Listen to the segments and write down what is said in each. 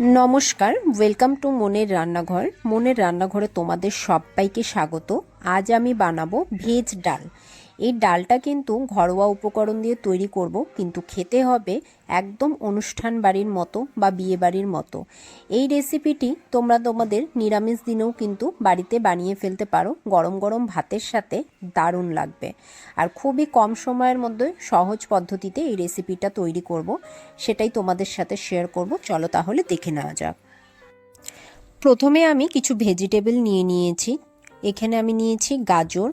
নমস্কার welcome to মনের রান্নাঘর। মনের রান্নাঘরে তোমাদের সবাইকে স্বাগত। আজ আমি বানাবো ভেজ ডাল। এই ডালটা কিন্তু ঘরোয়া উপকরণ দিয়ে তৈরি করব, কিন্তু খেতে হবে একদম অনুষ্ঠান বাড়ির মতো বা বিয়ে বাড়ির মতো। এই রেসিপিটি তোমরা তোমাদের নিরামিষ দিনেও কিন্তু বাড়িতে বানিয়ে ফেলতে পারো, গরম গরম ভাতের সাথে দারুণ লাগবে। আর খুবই কম সময়ের মধ্যে সহজ পদ্ধতিতে এই রেসিপিটা তৈরি করব, সেটাই তোমাদের সাথে শেয়ার করব। চলো তাহলে দেখে নেওয়া যাক। প্রথমে আমি কিছু ভেজিটেবল নিয়ে নিয়েছি, এখানে আমি নিয়েছি গাজর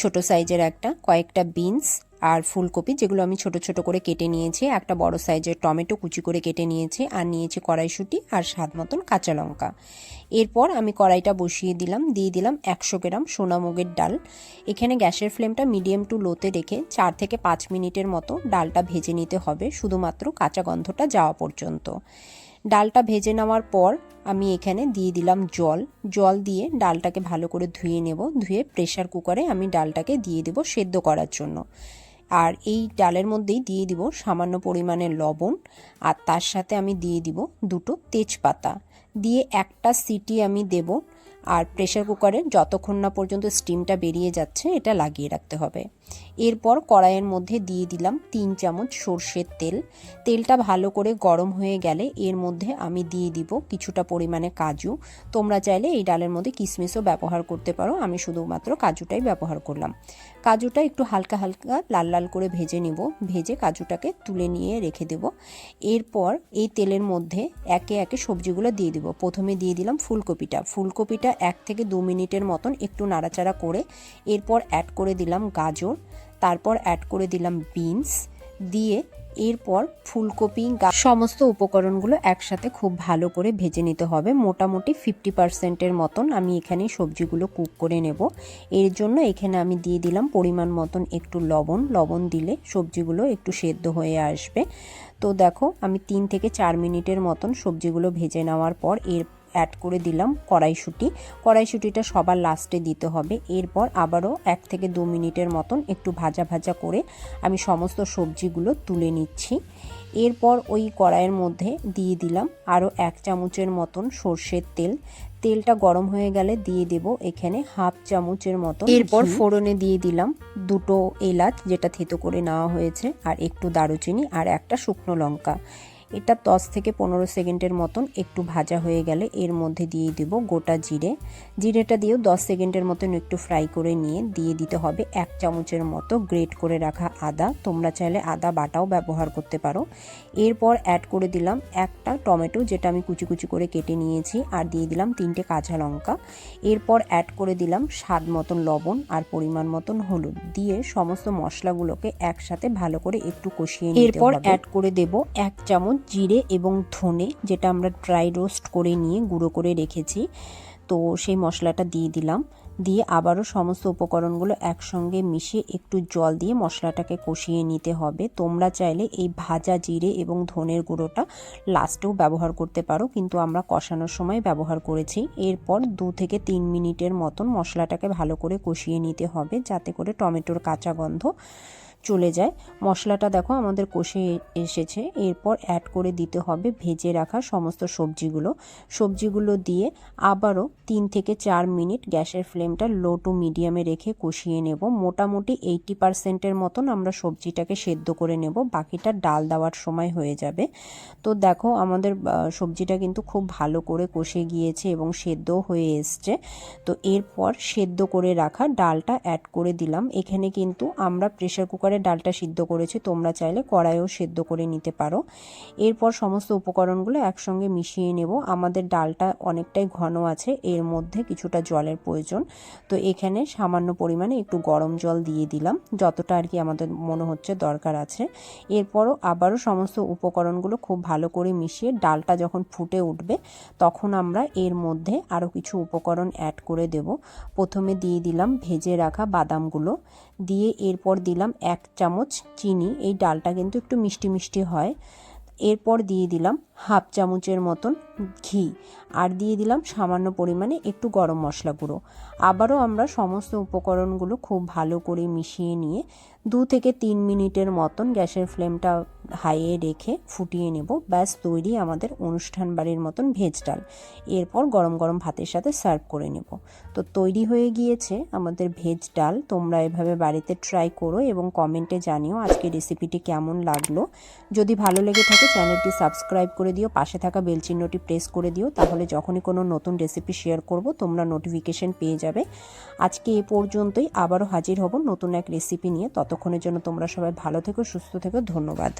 ছোট সাইজের একটা, কয়েকটা বিনস আর ফুলকপি, যেগুলো আমি ছোট ছোট করে কেটে নিয়েছি। একটা বড় সাইজের টমেটো কুচি করে কেটে নিয়েছি আর নিয়েছি কড়াইশুঁটি আর স্বাদ মতন কাঁচা লঙ্কা। এরপর আমি কড়াইটা বসিয়ে দিলাম, দিয়ে দিলাম একশো গ্রাম সোনামুগের ডাল। এখানে গ্যাসের ফ্লেমটা মিডিয়াম টু লোতে রেখে চার থেকে পাঁচ মিনিটের মতো ডালটা ভেজে নিতে হবে, শুধুমাত্র কাঁচা গন্ধটা যাওয়া পর্যন্ত। ডালটা ভেজে নেওয়ার পর আমি এখানে দিয়ে দিলাম জল। জল দিয়ে ডালটাকে ভালো করে ধুয়ে নেব। ধুয়ে প্রেশার কুকারে আমি ডালটাকে দিয়ে দেব সেদ্ধ করার জন্য। আর এই ডালের মধ্যেই দিয়ে দিব সামান্য পরিমাণে লবণ। আর তার সাথে আমি দিয়ে দিব দুটো তেজপাতা। দিয়ে একটা সিটি আমি দেব। আর প্রেশার কুকারে যতক্ষণ না পর্যন্ত স্টিমটা বেরিয়ে যাচ্ছে, এটা লাগিয়ে রাখতে হবে। এরপর কড়াইয়ের মধ্যে দিয়ে দিলাম তিন চামচ সর্ষের তেল। তেলটা ভালো করে গরম হয়ে গেলে এর মধ্যে আমি দিয়ে দিব কিছুটা পরিমাণে কাজু। তোমরা চাইলে এই ডালের মধ্যে কিশমিশও ব্যবহার করতে পারো, আমি শুধুমাত্র কাজুটাই ব্যবহার করলাম। কাজুটা একটু হালকা হালকা লাল লাল করে ভেজে নিব, ভেজে কাজুটাকে তুলে নিয়ে রেখে দেব। এরপর এই তেলের মধ্যে একে একে সবজিগুলো দিয়ে দিব। প্রথমে দিয়ে দিলাম ফুলকপিটা। ফুলকপিটা এক থেকে দু মিনিটের মতন একটু নাড়াচাড়া করে এরপর অ্যাড করে দিলাম গাজর, তারপর অ্যাড করে দিলাম বিনস দিয়ে এরপর ফুলকপি সমস্ত উপকরণগুলো একসাথে খুব ভালো করে ভেজে নিতে হবে। মোটামুটি ফিফটি পার্সেন্টের মতন আমি এখানে সবজিগুলো কুক করে নেব। এর জন্য এখানে আমি দিয়ে দিলাম পরিমাণ মতন একটু লবণ। লবণ দিলে সবজিগুলো একটু সেদ্ধ হয়ে আসবে। তো দেখো, আমি তিন থেকে চার মিনিটের মতন সবজিগুলো ভেজে নেওয়ার পর এর অ্যাড করে দিলাম কড়াইশুঁটি। কড়াইশুঁটিটা সবার লাস্টে দিতে হবে। এরপর আবারও এক থেকে দু মিনিটের মতন একটু ভাজা ভাজা করে আমি সমস্ত সবজিগুলো তুলে নিচ্ছি। এরপর ওই কড়াইয়ের মধ্যে দিয়ে দিলাম আরও এক চামচের মতন সর্ষের তেল। তেলটা গরম হয়ে গেলে দিয়ে দেব এখানে হাফ চামচের মতো এরপর ফোড়নে দিয়ে দিলাম দুটো এলাচ, যেটা থেতো করে নেওয়া হয়েছে, আর একটু দারুচিনি আর একটা শুকনো লঙ্কা। এটা দশ থেকে পনেরো সেকেন্ডের মতন একটু ভাজা হয়ে গেলে এর মধ্যে দিয়ে দেব গোটা জিরে। জিরেটা দিয়েও দশ সেকেন্ডের মতন একটু ফ্রাই করে নিয়ে দিয়ে দিতে হবে এক চামচের মতো গ্রেট করে রাখা আদা। তোমরা চাইলে আদা বাটাও ব্যবহার করতে পারো। এরপর অ্যাড করে দিলাম একটা টমেটো যেটা আমি কুচি কুচি করে কেটে নিয়েছি আর দিয়ে দিলাম তিনটে কাঁচা লঙ্কা। এরপর অ্যাড করে দিলাম স্বাদ মতন লবণ আর পরিমাণ মতন হলুদ। দিয়ে সমস্ত মশলাগুলোকে একসাথে ভালো করে একটু কষিয়ে এরপর অ্যাড করে দেব এক চামচ জিরে এবং ধনে, যেটা আমরা ড্রাই রোস্ট করে নিয়ে গুঁড়ো করে রেখেছি। তো সেই মশলাটা দিয়ে দিলাম। দিয়ে আবারও সমস্ত উপকরণগুলো একসঙ্গে মিশিয়ে একটু জল দিয়ে মশলাটাকে কষিয়ে নিতে হবে। তোমরা চাইলে এই ভাজা জিরে এবং ধনের গুঁড়োটা লাস্টেও ব্যবহার করতে পারো, কিন্তু আমরা কষানোর সময় ব্যবহার করেছি। এরপর দু থেকে তিন মিনিটের মতন মশলাটাকে ভালো করে কষিয়ে নিতে হবে, যাতে করে টমেটোর কাঁচা গন্ধ চলে যায়। মশলাটা দেখো আমাদের কষে এসেছে। এরপর অ্যাড করে দিতে হবে ভেজে রাখা সমস্ত সবজিগুলো। সবজিগুলো দিয়ে আবারও তিন থেকে চার মিনিট গ্যাসের ফ্লেমটা লো টু মিডিয়ামে রেখে কষিয়ে নেব। মোটামুটি এইটি পার্সেন্টের মতন আমরা সবজিটাকে সেদ্ধ করে নেব। বাকিটা ডাল দেওয়ার সময় হয়ে যাবে। তো দেখো আমাদের সবজিটা কিন্তু খুব ভালো করে কষে গিয়েছে এবং সেদ্ধও হয়ে এসছে। তো এরপর সেদ্ধ করে রাখা ডালটা অ্যাড করে দিলাম। এখানে কিন্তু আমরা প্রেশার কুকার কুকারে ডালটা সিদ্ধ করেছি, তোমরা চাইলে কড়াইও সেদ্ধ করে নিতে পারো। এরপর সমস্ত উপকরণগুলো একসঙ্গে মিশিয়ে নেব। আমাদের ডালটা অনেকটাই ঘন আছে, এর মধ্যে কিছুটা জলের প্রয়োজন। তো এখানে সামান্য পরিমাণে একটু গরম জল দিয়ে দিলাম, যতটা আর কি আমাদের মনে হচ্ছে দরকার আছে। এরপরও আবারও সমস্ত উপকরণগুলো খুব ভালো করে মিশিয়ে ডালটা যখন ফুটে উঠবে, তখন আমরা এর মধ্যে আরও কিছু উপকরণ অ্যাড করে দেব। প্রথমে দিয়ে দিলাম ভেজে রাখা বাদামগুলো, দিয়ে এরপর দিলাম এক চামচ চিনি, এই ডালটা কিন্তু একটু মিষ্টি মিষ্টি হয়। এরপর দিয়ে দিলাম হাফ চামচের মতন ঘি আর দিয়ে দিলাম সামান্য পরিমাণে একটু গরম মশলা গুঁড়ো। আবারও আমরা সমস্ত উপকরণগুলো খুব ভালো করে মিশিয়ে নিয়ে দু থেকে তিন মিনিটের মতন গ্যাসের ফ্লেমটা হাইয়ে রেখে ফুটিয়ে নেব। ব্যাস, তৈরি আমাদের অনুষ্ঠান বাড়ির মতন ভেজ ডাল। এরপর গরম গরম ভাতের সাথে সার্ভ করে নেব। তো তৈরি হয়ে গিয়েছে আমাদের ভেজ ডাল। তোমরা এভাবে বাড়িতে ট্রাই করো এবং কমেন্টে জানিও আজকে রেসিপিটি কেমন লাগল। যদি ভালো লেগে থাকে, চ্যানেলটি সাবস্ক্রাইব করে দিও, পাশে থাকা বেল চিহ্নটি প্রেস করে দিও, তাহলে যখনই কোনো নতুন রেসিপি শেয়ার করব, তোমরা নোটিফিকেশন পেয়ে যাবে। আজকে এ পর্যন্তই, আবারও হাজির হব নতুন এক রেসিপি নিয়ে। ততক্ষণের জন্য তোমরা সবাই ভালো থেকো, সুস্থ থেকো, ধন্যবাদ।